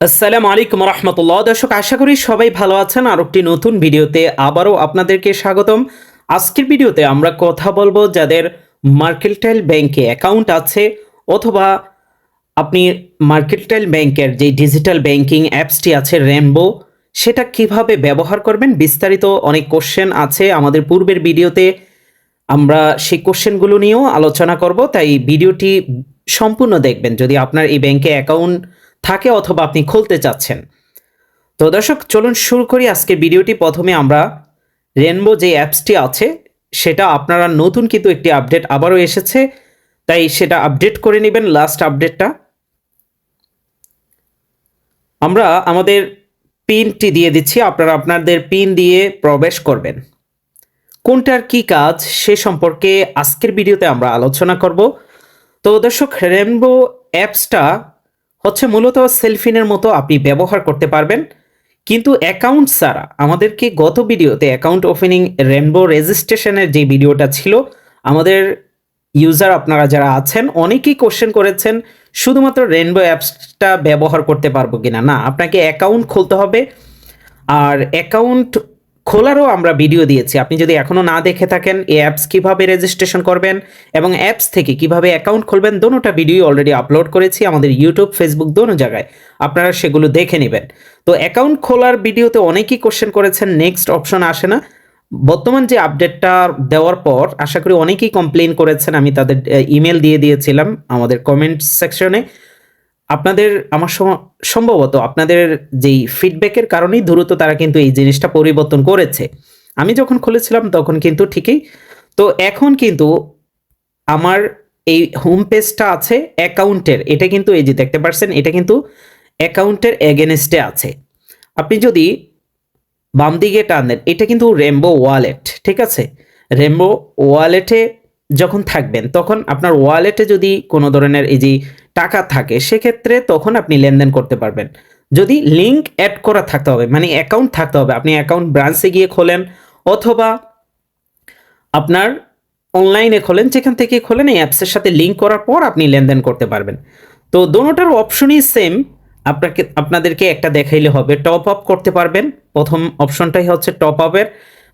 আসসালামু আলাইকুম রহমতুল্লাহ। দর্শক, আশা করি সবাই ভালো আছেন। আর একটি নতুন ভিডিওতে আবারও আপনাদেরকে স্বাগতম। আজকের ভিডিওতে আমরা কথা বলব যাদের মার্কেলটাইল ব্যাংকে অ্যাকাউন্ট আছে অথবা আপনি মার্কেলটাইল ব্যাংকের যে ডিজিটাল ব্যাংকিং অ্যাপসটি আছে রেনবো, সেটা কীভাবে ব্যবহার করবেন বিস্তারিত অনেক কোশ্চেন আছে আমাদের পূর্বের ভিডিওতে। আমরা সেই কোশ্চেনগুলো নিয়েও আলোচনা করব, তাই ভিডিওটি সম্পূর্ণ দেখবেন। যদি আপনার এই ব্যাংকে অ্যাকাউন্ট থাকে অথবা আপনি খুলতে চাচ্ছেন। তো দর্শক, চলুন শুরু করি আজকের ভিডিওটি। প্রথমে আমরা রেনবো যে অ্যাপসটি আছে, সেটা আপনারা নতুন কিন্তু একটি আপডেট আবারও এসেছে, তাই সেটা আপডেট করে নেবেন লাস্ট আপডেটটা। আমরা আমাদের পিনটি দিয়ে দিচ্ছি, আপনারা আপনাদের পিন দিয়ে প্রবেশ করবেন। কোনটার কি কাজ, সে সম্পর্কে আজকের ভিডিওতে আমরা আলোচনা করব। তো দর্শক, রেনবো অ্যাপসটা হচ্ছে মূলত সেলফিনের মতো আপনি ব্যবহার করতে পারবেন। কিন্তু অ্যাকাউন্ট ছাড়া আমাদেরকে গত ভিডিওতে অ্যাকাউন্ট ওপেনিং রেনবো রেজিস্ট্রেশনের যে ভিডিওটা ছিল, আমাদের ইউজার আপনারা যারা আছেন, অনেকেই কোশ্চেন করেছেন, শুধুমাত্র রেনবো অ্যাপসটা ব্যবহার করতে পারব কিনা? না, আপনাকে অ্যাকাউন্ট খুলতে হবে। আর অ্যাকাউন্ট খোলারও আমরা ভিডিও দিয়েছি। আপনি যদি এখনও না দেখে থাকেন, এই অ্যাপস কীভাবে রেজিস্ট্রেশন করবেন এবং অ্যাপস থেকে কীভাবে অ্যাকাউন্ট খুলবেন, দোনোটা ভিডিও অলরেডি আপলোড করেছি আমাদের ইউটিউব ফেসবুক দোনো জায়গায়। আপনারা সেগুলো দেখে নেবেন। তো অ্যাকাউন্ট খোলার ভিডিওতে অনেকেই কোশ্চেন করেছেন নেক্সট অপশন আসে না। বর্তমান যে আপডেটটা দেওয়ার পর, আশা করি অনেকেই কমপ্লেন করেছেন, আমি তাদের ইমেল দিয়ে দিয়েছিলাম আমাদের কমেন্ট সেকশনে আপনাদের আমার সম্ভবত আপনাদের যেই ফিডব্যাকের কারণেই দ্রুত তারা কিন্তু এই জিনিসটা পরিবর্তন করেছে। আমি যখন খুলেছিলাম তখন কিন্তু ঠিকই। তো এখন কিন্তু আমার এই হোম পেজটা আছে অ্যাকাউন্টের। এটা কিন্তু এই যে দেখতে পাচ্ছেন এটা কিন্তু অ্যাকাউন্টের এগেনস্টে আছে। আপনি যদি বাম দিকে টান দেন এটা কিন্তু রেমবো ওয়ালেট ঠিক আছে? রেমবো ওয়ালেটে যখন থাকবেন, তখন আপনার ওয়ালেটে যদি কোনো ধরনের এই যে টাকা থাকে, সেক্ষেত্রে তখন আপনি লেনদেন করতে পারবেন। যদি লিঙ্ক অ্যাড করা থাকতে হবে মানে অ্যাকাউন্ট থাকতে হবে, আপনি অ্যাকাউন্ট ব্রাঞ্চে গিয়ে খোলেন, অথবা আপনার অনলাইনে খোলেন, যেখান থেকে খোলেন, এই অ্যাপসের সাথে লিঙ্ক করার পর আপনি লেনদেন করতে পারবেন। তো দোনোটার অপশনই সেম আপনাকে, আপনাদেরকে একটা দেখাইলে হবে টপ আপ করতে পারবেন। প্রথম অপশনটাই হচ্ছে টপ আপের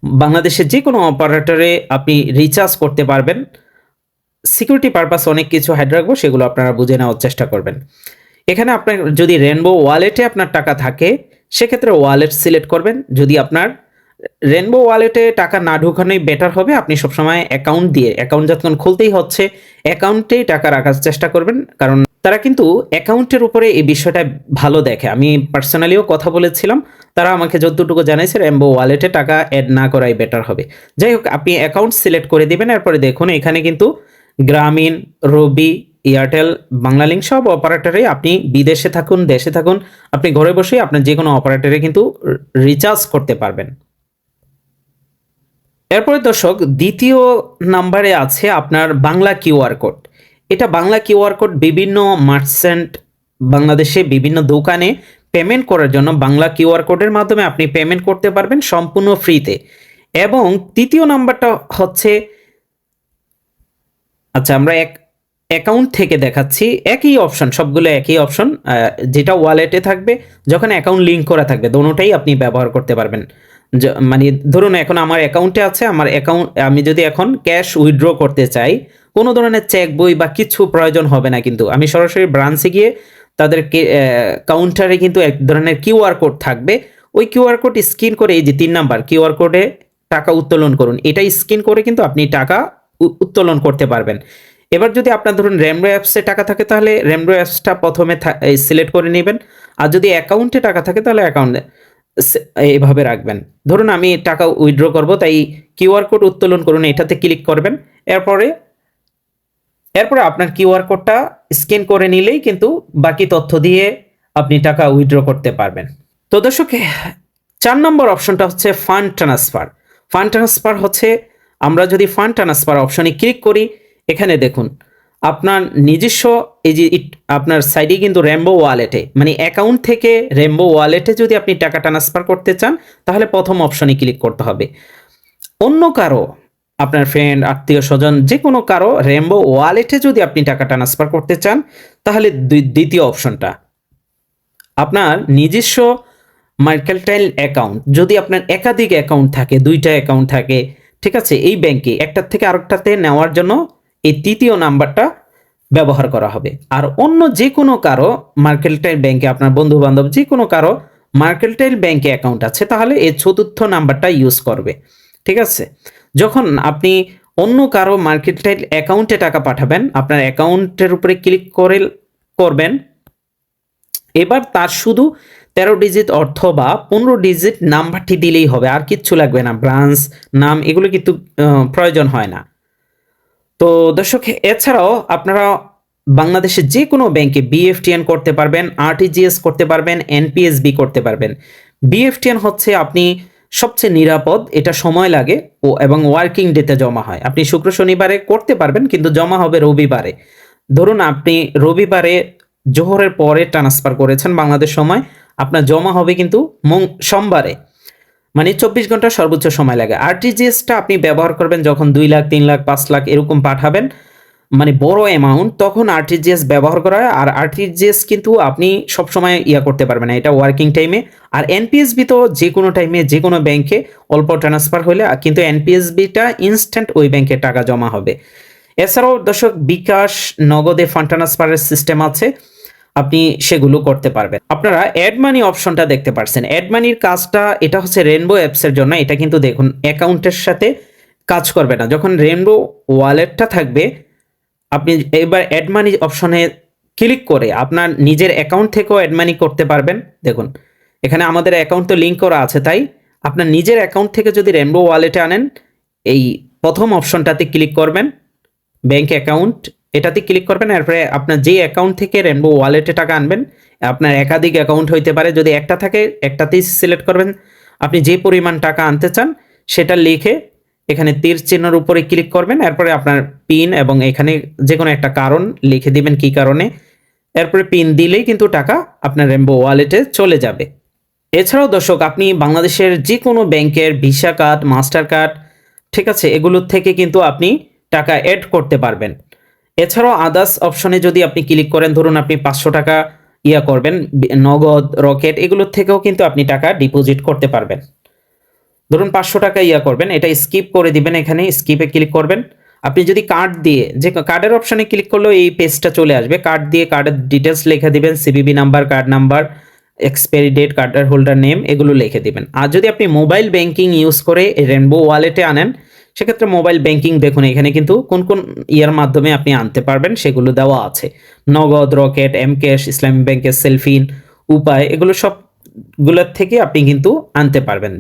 বাংলাদেশের যে কোনো অপারেটরে আপনি রিচার্জ করতে পারবেন। সিকিউরিটি পারপাস অনেক কিছু হাইড রাখব, সেগুলো আপনারা বুঝে নেওয়ার চেষ্টা করবেন। এখানে আপনার যদি রেনবো ওয়ালেটে আপনার টাকা থাকে, সেক্ষেত্রে ওয়ালেট সিলেক্ট করবেন। যদি আপনার রেনবো ওয়ালেটে টাকা না ঢুকানোই বেটার হবে, আপনি সবসময় অ্যাকাউন্ট দিয়ে অ্যাকাউন্ট যতক্ষণ খুলতেই হচ্ছে অ্যাকাউন্টেই টাকা রাখার চেষ্টা করবেন। কারণ তারা কিন্তু অ্যাকাউন্টের উপরে এই বিষয়টা ভালো দেখে। আমি পার্সোনালিও কথা বলেছিলাম, তারা আমাকে যতটুকু জানাইছে রেমবো ওয়ালেটে টাকা অ্যাড না করাই বেটার হবে। যাই হোক, আপনি অ্যাকাউন্ট সিলেক্ট করে দিবেন, এরপরে দেখুন, এখানে কিন্তু গ্রামীণ, রবি, এয়ারটেল, বাংলালিংক সব অপারেটরে আপনি বিদেশে থাকুন, দেশে থাকুন, আপনি ঘরে বসেই আপনার যে কোনো অপারেটরে কিন্তু রিচার্জ করতে পারবেন। এরপরে দর্শক, দ্বিতীয় নাম্বারে আছে আপনার বাংলা কিউআর কোড। এটা বাংলা কিউআর কোড বিভিন্ন মার্চেন্ট বাংলাদেশে বিভিন্ন দোকানে পেমেন্ট করার জন্য বাংলা কিউআর কোডের মাধ্যমে আপনি পেমেন্ট করতে পারবেন সম্পূর্ণ ফ্রিতে। এবং তৃতীয় নাম্বারটা হচ্ছে আচ্ছা আমরা এক অ্যাকাউন্ট থেকে দেখাচ্ছি। একই অপশন সবগুলো একই অপশন যেটা ওয়ালেটে থাকবে, যখন অ্যাকাউন্ট লিঙ্ক করা থাকবে, দোনোটাই আপনি ব্যবহার করতে পারবেন। মানে ধরুন এখন আমার অ্যাকাউন্টে আছে, আমার অ্যাকাউন্ট আমি যদি এখন ক্যাশ উইথড্র করতে চাই, কোনো ধরনের চেক বই বা কিছু প্রয়োজন হবে না কিন্তু। আমি সরাসরি ব্রাঞ্চে গিয়ে তাদের কাউন্টারে কিন্তু এক ধরনের কিউআর কোড থাকবে। ওই কিউআর কোড স্ক্যান করে, এই যে তিন নাম্বার কিউআর কোডে টাকা উত্তোলন করুন। এটা স্ক্যান করে কিন্তু আপনি টাকা উত্তোলন করতে পারবেন। এবার যদি আপনার ধরুন র্যামরো অ্যাপসে টাকা থাকে তাহলে র্যামরো অ্যাপসটা প্রথমে সিলেক্ট করে নেবেন। আর যদি অ্যাকাউন্টে টাকা থাকে তাহলে অ্যাকাউন্টে এভাবে রাখবেন। ধরুন আমি টাকা উইথড্র করব, তাই কিউআর কোড উত্তোলন করুন, এটাতে ক্লিক করবেন। এরপরে এরপরে আপনার কিউআর কোডটা স্ক্যান করে নিলেই কিন্তু বাকি তথ্য দিয়ে আপনি টাকা উইথড্র করতে পারবেন। তো দর্শক, চার নম্বর অপশনটা হচ্ছে ফান্ড ট্রান্সফার ফান্ড ট্রান্সফার হচ্ছে আমরা যদি ফান্ড ট্রান্সফার অপশনে ক্লিক করি, এখানে দেখুন, আপনার নিজস্ব এই যে আপনার সাইডে কিন্তু র্যাম্বো ওয়ালেটে মানে অ্যাকাউন্ট থেকে র্যাম্বো ওয়ালেটে যদি আপনি টাকা ট্রান্সফার করতে চান, তাহলে প্রথম অপশনে ক্লিক করতে হবে। অন্য কারও, আপনার ফ্রেন্ড আত্মীয় স্বজন, যে কোনো কারও র্যাম্বো ওয়ালেটে যদি আপনি টাকা ট্রান্সফার করতে চান, তাহলে দ্বিতীয় অপশনটা আপনার নিজস্ব মার্কেলটাইল অ্যাকাউন্ট যদি আপনার একাধিক অ্যাকাউন্ট থাকে, দুইটা অ্যাকাউন্ট থাকে ঠিক আছে, এই ব্যাংকে একটার থেকে আরেকটাতে নেওয়ার জন্য এই তৃতীয় নাম্বারটা ব্যবহার করা হবে। আর অন্য যে কোনো কারও মার্কেলটাইল ব্যাংকে আপনার বন্ধু বান্ধব যে কোনো কারও মার্কেলটাইল ব্যাংকে অ্যাকাউন্ট আছে, তাহলে এই চতুর্থ নাম্বারটা ইউজ করবে। ঠিক আছে? যখন আপনি অন্য কারও মার্কেটটাইল অ্যাকাউন্টে টাকা পাঠাবেন, আপনার অ্যাকাউন্টের উপরে ক্লিক করে, করবেন, এবার তার শুধু তেরো ডিজিট অর্থ বা পনেরো ডিজিট নাম্বারটি দিলেই হবে, আর কিচ্ছু লাগবে না ব্রাঞ্চ নাম, এগুলো কিন্তু প্রয়োজন হয় না। তো দর্শক, এছাড়াও আপনারা বাংলাদেশের যে কোনো ব্যাংকে বিএফটিএন করতে পারবেন আরটিজিএস করতে পারবেন এনপিএসবি করতে পারবেন। বিএফটিএন হচ্ছে আপনি সবচেয়ে নিরাপদ, এটা সময় লাগে ও, এবং ওয়ার্কিং ডেতে জমা হয়। আপনি শুক্র শনিবারে করতে পারবেন, কিন্তু জমা হবে রবিবারে। ধরুন, আপনি রবিবারে জোহরের পরে ট্রান্সফার করেছেন বাংলাদেশ সময় আপনার জমা হবে কিন্তু সোমবারে। মানে চব্বিশ ঘণ্টা সর্বোচ্চ সময় লাগে। আরটিজিএসটা আপনি ব্যবহার করবেন যখন দুই লাখ, তিন লাখ, পাঁচ লাখ এরকম পাঠাবেন মানে বড় অ্যামাউন্ট তখন আরটিজিএস ব্যবহার করা হয়। আর আরটিজিএস কিন্তু আপনি সবসময় ইয়া করতে পারবেন না। এটা ওয়ার্কিং টাইমে আর এনপিএসবি তো যে কোনো টাইমে যে কোনো ব্যাংকে অল্প ট্রান্সফার হলে কিন্তু এনপিএসবিটা ইনস্ট্যান্ট ওই ব্যাংকে টাকা জমা হবে। এছাড়াও দর্শক, বিকাশ, নগদে ফান্ড ট্রান্সফারের সিস্টেম আছে। আপনি সেগুলো করতে পারবেন। আপনারা অ্যাড মানি অপশনটা দেখতে পাচ্ছেন অ্যাড মানির কাজটা, এটা হচ্ছে রেনবো অ্যাপসের জন্য, এটা কিন্তু দেখুন অ্যাকাউন্টের সাথে কাজ করবে না। যখন রেনবো ওয়ালেটটা থাকবে, আপনি এবার অ্যাড মানি অপশনে ক্লিক করে আপনার নিজের অ্যাকাউন্ট থেকেও অ্যাড মানি করতে পারবেন। দেখুন, এখানে আমাদের অ্যাকাউন্ট তো লিঙ্ক করা আছে, তাই আপনার নিজের অ্যাকাউন্ট থেকে যদি রেনবো ওয়ালেটে আনেন, এই প্রথম অপশনটাতে ক্লিক করবেন ব্যাংক অ্যাকাউন্ট এটাতে ক্লিক করবেন, এরপরে আপনার যে অ্যাকাউন্ট থেকে রেনবো ওয়ালেটে টাকা আনবেন, আপনার একাধিক অ্যাকাউন্ট হইতে পারে, যদি একটা থাকে, একটাতেই সিলেক্ট করবেন। আপনি যে পরিমাণ টাকা আনতে চান, সেটা লিখে এখানে তীর চিহ্নের উপরে ক্লিক করবেন, এরপরে আপনার পিন এবং এখানে যে কোনো একটা কারণ লিখে দিবেন কি কারণে। এরপরে পিন দিলেই কিন্তু টাকা আপনার রেনবো ওয়ালেটে চলে যাবে। এছাড়াও দর্শক, আপনি বাংলাদেশের যে কোনো ব্যাংকের ভিসা কার্ড মাস্টার কার্ড ঠিক আছে এগুলোর থেকে কিন্তু আপনি টাকা অ্যাড করতে পারবেন। এছাড়াও আদার্স অপশনে যদি আপনি ক্লিক করেন, ধরুন আপনি পাঁচশো টাকা ইয়া করবেন নগদ রকেট এগুলোর থেকেও কিন্তু আপনি টাকা ডিপোজিট করতে পারবেন। ধরুন পাঁচশো টাকা ইয়া করবেন, এটা স্কিপ করে দিবেন, এখানে স্কিপে ক্লিক করবেন। আপনি যদি কার্ড দিয়ে, যে কার্ডের অপশনে ক্লিক করলেও এই পেজটা চলে আসবে। কার্ড দিয়ে কার্ডের ডিটেলস লিখে দিবেন CVV number card number expiry date কার্ডের হোল্ডার নেম এগুলো লিখে দিবেন। আর যদি আপনি মোবাইল ব্যাংকিং ইউজ করে রেনবো ওয়ালেটে আনেন সেক্ষেত্রে মোবাইল ব্যাংকিং দেখুন, এখানে কিন্তু কোন কোন ইয়ার মাধ্যমে আপনি আনতে পারবেন সেগুলো দেওয়া আছে। নগদ, রকেট এম ক্যাশ ইসলামী ব্যাংকের সেলফিন উপায়, এগুলো সবগুলোর থেকে আপনি কিন্তু আনতে পারবেন।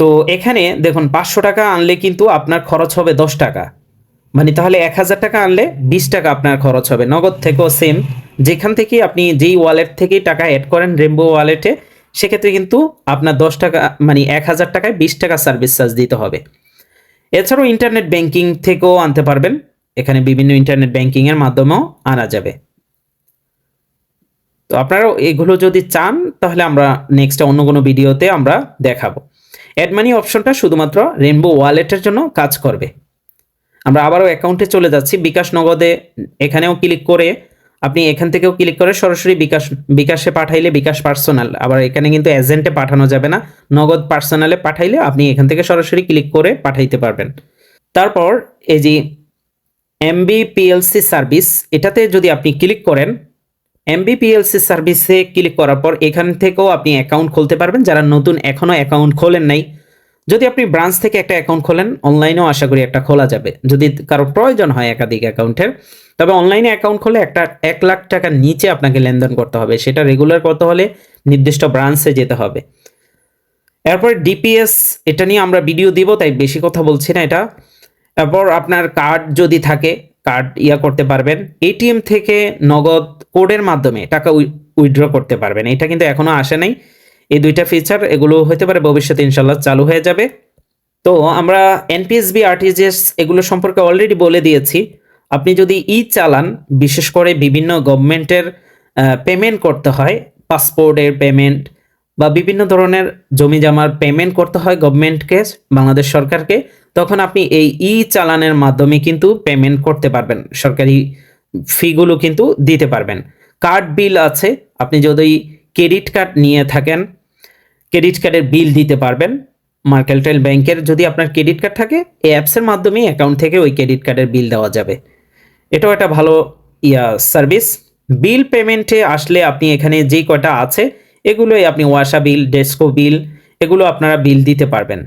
তো এখানে দেখুন, পাঁচশো টাকা আনলে কিন্তু আপনার খরচ হবে দশ টাকা। মানে তাহলে এক হাজার টাকা আনলে বিশ টাকা আপনার খরচ হবে। নগদ থেকেও সেম যেখান থেকে আপনি যেই ওয়ালেট থেকেই টাকা অ্যাড করেন রেমবো ওয়ালেটে সেক্ষেত্রে কিন্তু আপনার দশ টাকা মানে এক হাজার টাকায় বিশ টাকা সার্ভিস চার্জ দিতে হবে। এছাড়াও ইন্টারনেট ব্যাংকিং থেকেও আনতে পারবেন। এখানে বিভিন্ন ইন্টারনেট ব্যাংকিংয়ের মাধ্যমেও আনা যাবে। তো আপনারাও এগুলো যদি চান, তাহলে আমরা নেক্সট অন্য কোনো ভিডিওতে আমরা দেখাবো। অ্যাড মানি অপশনটা শুধুমাত্র রেনবো ওয়ালেটের জন্য কাজ করবে। আমরা আবারও অ্যাকাউন্টে চলে যাচ্ছি। বিকাশ নগদে এখানেও ক্লিক করে আপনি এখান থেকেও ক্লিক করে সরাসরি বিকাশ, বিকাশে পাঠাইলে বিকাশ পার্সোনাল আবার এখানে কিন্তু এজেন্টে পাঠানো যাবে না, নগদ পার্সোনালে পাঠাইলে আপনি এখান থেকে সরাসরি ক্লিক করে পাঠাইতে পারবেন। তারপর এই যে এমবি পিএলসি সার্ভিস এটাতে যদি আপনি ক্লিক করেন এমবিপিএলসি সার্ভিসে ক্লিক করার পর এখান থেকেও আপনি অ্যাকাউন্ট খুলতে পারবেন, যারা নতুন এখনও অ্যাকাউন্ট খোলেন নাই। যদি আপনি ব্রাঞ্চ থেকে একটা অ্যাকাউন্ট খোলেন অনলাইনেও আশা করি একটা খোলা যাবে। যদি কারও প্রয়োজন হয় একাধিক অ্যাকাউন্টের তবে অনলাইনে অ্যাকাউন্ট খুলে একটা এক লাখ টাকার নিচে আপনাকে লেনদেন করতে হবে। সেটা রেগুলার করতে হলে নির্দিষ্ট ব্রাঞ্চে যেতে হবে। এরপর ডিপিএস এটা নিয়ে আমরা ভিডিও দিব, তাই বেশি কথা বলছি না এটা। এরপর আপনার কার্ড যদি থাকে কার্ড ইয়া করতে পারবেন। এটিএম থেকে নগদ কোডের মাধ্যমে টাকা উইথড্র করতে পারবেন। এটা কিন্তু এখনও আসে নাই। এই দুইটা ফিচার এগুলো হতে পারে ভবিষ্যতে ইনশাল্লাহ চালু হয়ে যাবে। তো আমরা এনপিএসবি আরটিজিএস এগুলো সম্পর্কে অলরেডি বলে দিয়েছি। আপনি যদি ই চালান, বিশেষ করে বিভিন্ন গভর্নমেন্টের পেমেন্ট করতে হয় পাসপোর্টের পেমেন্ট বা বিভিন্ন ধরনের জমি জামার পেমেন্ট করতে হয় গভর্নমেন্টকে, বাংলাদেশ সরকারকে, তখন আপনি এই ই চালানের মাধ্যমে কিন্তু পেমেন্ট করতে পারবেন। সরকারি ফিগুলো কিন্তু দিতে পারবেন। কার্ড বিল আছে, আপনি যদি ক্রেডিট কার্ড নিয়ে থাকেন ক্রেডিট কার্ডের বিল দিতে পারবেন। মার্কেলটাইল ব্যাংকের যদি আপনার ক্রেডিট কার্ড থাকে, এই অ্যাপসের মাধ্যমে অ্যাকাউন্ট থেকে ওই ক্রেডিট কার্ডের বিল দেওয়া যাবে। এটাও একটা ভালো, ইয়া সার্ভিস বিল পেমেন্টে আসলে আপনি এখানে যেই কয়টা আছে, এগুলোই আপনি ওয়াসা বিল ডেস্কো বিল এগুলো আপনারা বিল দিতে পারবেন।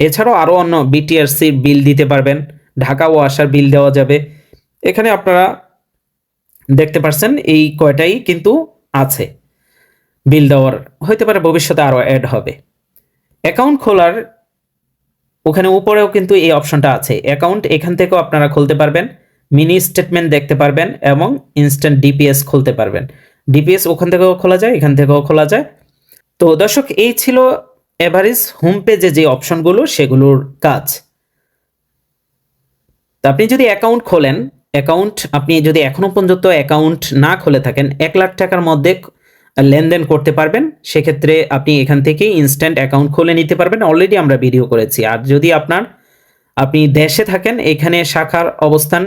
এছাড়াও আরও অন্য বিটিআরসি বিল দিতে পারবেন। ঢাকা ওয়াসার বিল দেওয়া যাবে। এখানে আপনারা দেখতে পারছেন এই কয়টাই কিন্তু আছে। বিল দেওয়ার, হইতে পারে ভবিষ্যতে আরও অ্যাড হবে। অ্যাকাউন্ট খোলার, ওখানে উপরেও কিন্তু এই অপশনটা আছে। অ্যাকাউন্ট এখান থেকেও আপনারা খুলতে পারবেন। মিনি স্টেটমেন্ট দেখতে পারবেন এবং ইনস্ট্যান্ট ডিপিএস খুলতে পারবেন। ডিপিএস ওখান থেকেও খোলা যায়, এখান থেকেও খোলা যায়। তো দর্শক, এই ছিল এভারেজ হোম পেজে যে অপশনগুলো সেগুলোর কাজ। তো আপনি যদি অ্যাকাউন্ট খোলেন অ্যাকাউন্ট আপনি যদি এখনও পর্যন্ত অ্যাকাউন্ট না খুলে থাকেন, এক লাখ টাকার মধ্যে লেনদেন করতে পারবেন। সেক্ষেত্রে আপনি এখান থেকে ইনস্ট্যান্ট অ্যাকাউন্ট খুলে নিতে পারবেন। অলরেডি আমরা ভিডিও করেছি। আর যদি আপনার, আপনি দেশে থাকেন, এখানে শাখার অবস্থান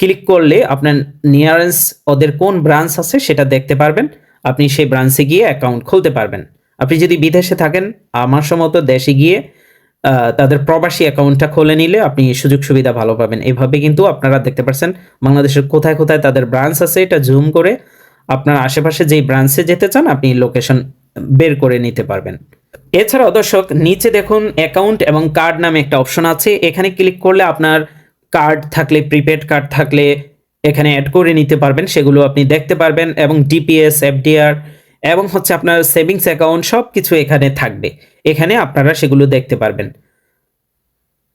ক্লিক করলে আপনার নিয়ারেস্ট ওদের কোন ব্রাঞ্চ আছে সেটা দেখতে পারবেন। আপনি সেই ব্রাঞ্চে গিয়ে অ্যাকাউন্ট খুলতে পারবেন। আপনি যদি বিদেশে থাকেন, আমার সমত দেশে গিয়ে তাদের প্রবাসী অ্যাকাউন্টটা খুলে নিলে আপনি সুযোগ সুবিধা ভালো পাবেন। এভাবে কিন্তু আপনারা দেখতে পাচ্ছেন বাংলাদেশের কোথায় কোথায় তাদের ব্রাঞ্চ আছে, এটা জুম করে আপনার আশেপাশে যেই ব্রাঞ্চে যেতে চান, আপনি লোকেশন বের করে নিতে পারবেন। এছাড়াও দর্শক, নিচে দেখুন অ্যাকাউন্ট এবং কার্ড নামে একটা অপশন আছে। এখানে ক্লিক করলে আপনার কার্ড থাকলে প্রিপেড কার্ড থাকলে এখানে অ্যাড করে নিতে পারবেন, সেগুলো আপনি দেখতে পারবেন এবং ডিপিএস এফডিআর এবং হচ্ছে আপনার সেভিংস অ্যাকাউন্ট সব কিছু এখানে থাকবে। এখানে আপনারা সেগুলো দেখতে পারবেন।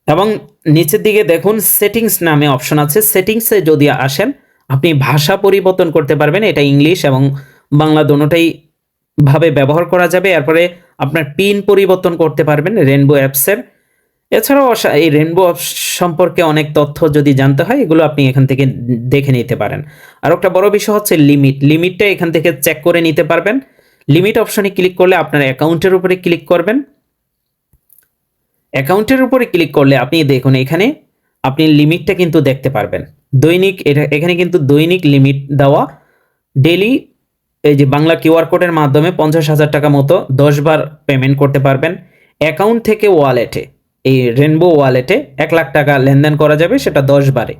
এবং নিচের দিকে দেখুন সেটিংস নামে অপশন আছে। সেটিংসে যদি আসেন, আপনি ভাষা পরিবর্তন করতে পারবেন, এটা ইংলিশ এবং বাংলা দোনোটাই ভাবে ব্যবহার করা যাবে। এরপরে আপনার পিন পরিবর্তন করতে পারবেন রেনবো অ্যাপসের এছাড়াও এই রেনবো সম্পর্কে অনেক তথ্য যদি জানতে হয়, এগুলো আপনি এখান থেকে দেখে নিতে পারেন। আর একটা বড় বিষয় হচ্ছে লিমিট লিমিটটা এখান থেকে চেক করে নিতে পারবেন। লিমিট অপশনে ক্লিক করলে আপনার অ্যাকাউন্টের উপরে ক্লিক করবেন। অ্যাকাউন্টের উপরে ক্লিক করলে আপনি দেখুন এখানে আপনি লিমিটটা কিন্তু দেখতে পারবেন। দৈনিক এটা, এখানে কিন্তু দৈনিক লিমিট দেওয়া। ডেলি এই যে বাংলা কিউআর কোডের মাধ্যমে পঞ্চাশ হাজার টাকা মতো দশ বার পেমেন্ট করতে পারবেন। অ্যাকাউন্ট থেকে ওয়ালেটে এই রেনবো ওয়ালেটে এক লাখ টাকা লেনদেন করা যাবে, সেটা দশ বারে।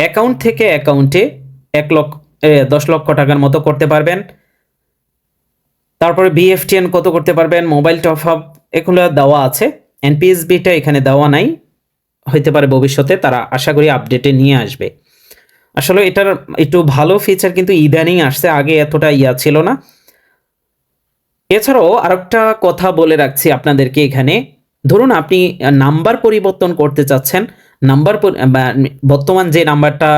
অ্যাকাউন্ট থেকে অ্যাকাউন্টে এক লক্ষ দশ লক্ষ টাকার মতো করতে পারবেন। তারপরে বিএফটিএন কত করতে পারবেন? মোবাইল টপ আপ এগুলো দেওয়া আছে। এনপিএসবিটা এখানে দেওয়া নাই। হইতে পারে ভবিষ্যতে, তারা আশা করি আপডেটে নিয়ে আসবে। আসলে এটার একটু ভালো ফিচার কিন্তু ইদানিং আসছে, আগে এতটা ইয়া ছিল না। এছাড়াও আরেকটা কথা বলে রাখছি আপনাদেরকে এখানে। ধরুন আপনি নাম্বার পরিবর্তন করতে চাচ্ছেন নাম্বার বর্তমান যে নাম্বারটা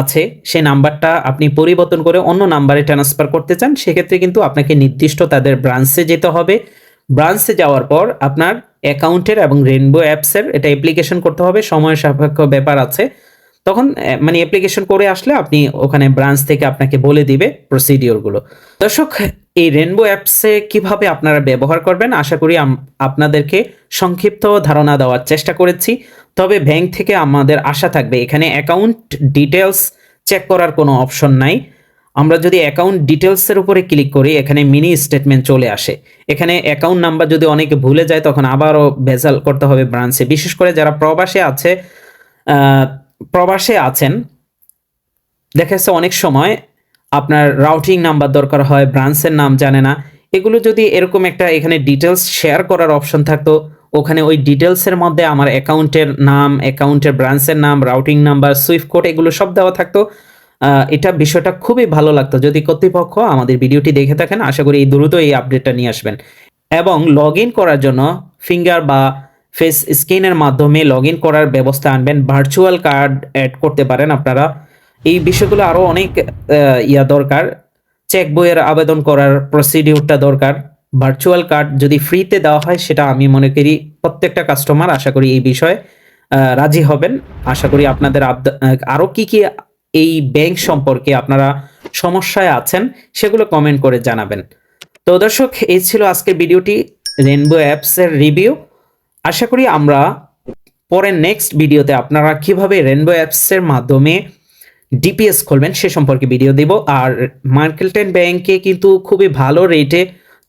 আছে সে নাম্বারটা আপনি পরিবর্তন করে অন্য নাম্বারে ট্রান্সফার করতে চান, সেক্ষেত্রে কিন্তু আপনাকে নির্দিষ্ট তাদের ব্রাঞ্চে যেতে হবে। ব্রাঞ্চে যাওয়ার পর আপনার অ্যাকাউন্টের এবং রেনবো অ্যাপসের এটা অ্যাপ্লিকেশন করতে হবে। সময় সাপেক্ষ ব্যাপার আছে। তখন মানে অ্যাপ্লিকেশন করে আসলে আপনি ওখানে ব্রাঞ্চ থেকে আপনাকে বলে দিবে প্রসিডিওরগুলো দর্শক, এই রেনবো অ্যাপসে কীভাবে আপনারা ব্যবহার করবেন? আশা করি আপনাদেরকে সংক্ষিপ্ত ধারণা দেওয়ার চেষ্টা করেছি। তবে ব্যাংক থেকে আমাদের আশা থাকবে, এখানে অ্যাকাউন্ট ডিটেলস চেক করার কোনো অপশন নাই। আমরা যদি অ্যাকাউন্ট ডিটেলসের উপরে ক্লিক করি, এখানে মিনি স্টেটমেন্ট চলে আসে। এখানে অ্যাকাউন্ট নাম্বার যদি অনেকে ভুলে যায়, তখন আবারও ভেজাল করতে হবে ব্রাঞ্চে বিশেষ করে যারা প্রবাসে আছে প্রবাসে আছেন দেখা যাচ্ছে অনেক সময় আপনার রাউটিং নাম্বার দরকার হয় ব্রাঞ্চের নাম জানে না। এগুলো যদি এরকম একটা এখানে ডিটেলস শেয়ার করার অপশন থাকতো, ওখানে ওই ডিটেলসের মধ্যে আমার অ্যাকাউন্টের নাম অ্যাকাউন্টের ব্রাঞ্চের নাম রাউটিং নাম্বার সুইফট কোড এগুলো সব দেওয়া থাকতো। এটা বিষয়টা খুবই ভালো লাগতো। যদি কর্তৃপক্ষ আমাদের ভিডিওটি দেখে থাকেন, আশা করি এই দ্রুত এই আপডেটটা নিয়ে আসবেন। এবং লগ করার জন্য ফিঙ্গার বা ফেস স্ক্যানের মাধ্যমে লগ ইন করার ব্যবস্থা আনবেন ভার্চুয়াল কার্ড অ্যাড করতে পারেন আপনারা। এই বিষয়গুলো আরও অনেক ইয়া দরকার। চেক বইয়ের আবেদন করার প্রসিডিউরটা দরকার। ভার্চুয়াল কার্ড যদি ফ্রিতে দেওয়া হয় সেটা আমি মনে করি প্রত্যেকটা কাস্টমার আশা করি এই বিষয়ে রাজি হবেন। আশা করি আপনাদের আবদা- আহ, আরও কি কি এই ব্যাংক সম্পর্কে আপনারা সমস্যায় আছেন সেগুলো কমেন্ট করে জানাবেন। তো দর্শক এই ছিল আজকের ভিডিওটি রেনবো অ্যাপসের রিভিউ আশা করি আমরা পরের নেক্সট ভিডিওতে আপনারা কীভাবে রেনবো অ্যাপসের মাধ্যমে ডিপিএস খুলবেন সে সম্পর্কে ভিডিও দিব। আর মার্কেলটেন ব্যাংকে কিন্তু খুবই ভালো রেটে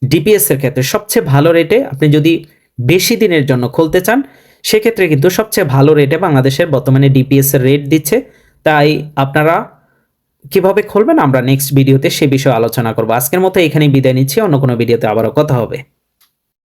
ডিপিএস এর ক্ষেত্রে সবচেয়ে ভালো রেটে আপনি যদি বেশি দিনের জন্য খুলতে চান, সেক্ষেত্রে কিন্তু সবচেয়ে ভালো রেটে বাংলাদেশের বর্তমানে ডিপিএস এর রেট দিচ্ছে। তাই আপনারা কীভাবে খুলবেন আমরা নেক্সট ভিডিওতে সে বিষয়ে আলোচনা করব। আজকের মতো এখানেই বিদায় নিচ্ছি, অন্য কোনো ভিডিওতে আবারও কথা হবে।